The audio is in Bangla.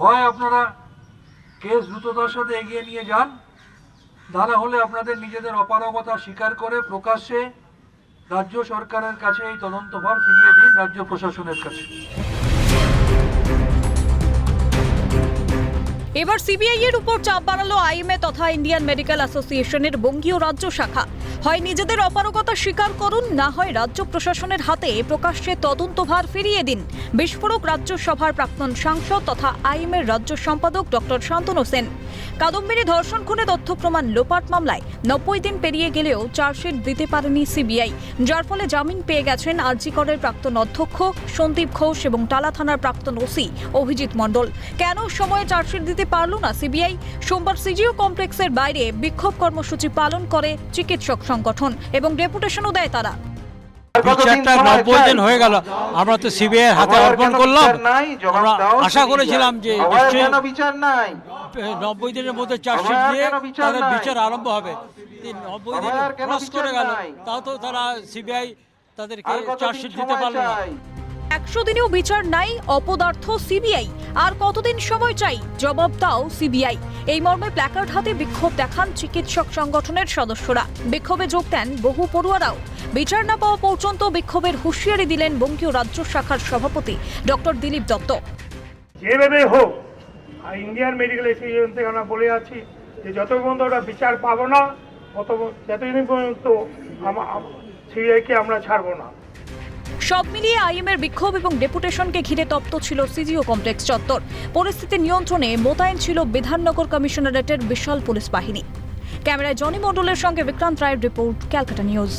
হয় আপনারা কেস দ্রুততার সাথে এগিয়ে নিয়ে যান। তা না হলে আপনাদের নিজেদের অপারগতা স্বীকার করে প্রকাশ্যে রাজ্য সরকারের কাছে এই তদন্তভার ফিরিয়ে দিন রাজ্য প্রশাসনের কাছে। এবার সিবিআই এর উপর চাপ বাড়ালো আইএমএ তথা ইন্ডিয়ান মেডিকেল অ্যাসোসিয়েশনের বঙ্গীয় রাজ্য শাখা। হয় নিজেদের অপারগতা স্বীকার করুন, না হয় রাজ্য প্রশাসনের হাতে প্রকাশ্যে তদন্তভার ফিরিয়ে দিন। বিস্ফোরক রাজ্যসভার প্রাক্তন সাংসদ তথা আইএমএর রাজ্য সম্পাদক ডক্টর শান্তনু সেন। কাদম্বিনী ধর্ষণ খুনে তথ্য প্রমাণ লোপাট মামলায় নব্বই দিন পেরিয়ে গেলেও চার্জশিট দিতে পারেনি সিবিআই, যার ফলে জামিন পেয়ে গেছেন আরজিকরের প্রাক্তন অধ্যক্ষ সন্দীপ ঘোষ এবং টালা থানার প্রাক্তন ওসি অভিজিৎ মণ্ডল। কেন সময়ে চার্জশিট দিতে পারল না সিবিআই? সোমবার সিজিও কমপ্লেক্সের বাইরে বিক্ষোভ কর্মসূচি পালন করে চিকিৎসক সংগঠন এবং ডেপুটেশনও দেয় তারা। বিচারটা নব্বই দিন হয়ে গেল। আমরা তো সিবিআই হাতে অর্পণ করলাম। আমরা আশা করেছিলাম যে বিচার নাই। নব্বই দিনের মধ্যে চার্জশিট দিয়ে তাদের বিচার আরম্ভ হবে। নব্বই দিন ক্রস করে গেল? তাও তো তারা সিবিআই তাদেরকে চার্জশিট দিতে পারল না। একশো দিনেও বিচার নাই অপদার্থ সিবিআই। আর কতদিন সময় চাই? জবাব দাও সিবিআই। এই মর্মে প্ল্যাকার্ড হাতে বিক্ষোভ দেখান চিকিৎসক সংগঠনের সদস্যরা। বিক্ষোভে যোগ দেন বহু পড়ুয়ারাও। বিচার না পাওয়া পর্যন্ত বিক্ষোভের হুঁশিয়ারি দিলেন বঙ্গীয় রাজ্য শাখার সভাপতি ডক্টর দিলীপ দত্ত। যেভাবে হোক ইন্ডিয়ান মেডিকেল অ্যাসোসিয়েশন থেকে আমরা বলে আছি যে যত পর্যন্ত ওরা বিচার পাবো না তত যতদিন পর্যন্ত সিবিআইকে আমরা ছাড়বো না। সব মিলিয়ে আইএমের বিক্ষোভ এবং ডেপুটেশনকে ঘিরে তপ্ত ছিল সিজিও কমপ্লেক্স চত্বর। পরিস্থিতি নিয়ন্ত্রণে মোতায়েন ছিল বিধাননগর কমিশনারেটের বিশাল পুলিশ বাহিনী। ক্যামেরায় জনি মণ্ডলের সঙ্গে বিক্রান্ত রায়ের রিপোর্ট ক্যালকাটা নিউজ।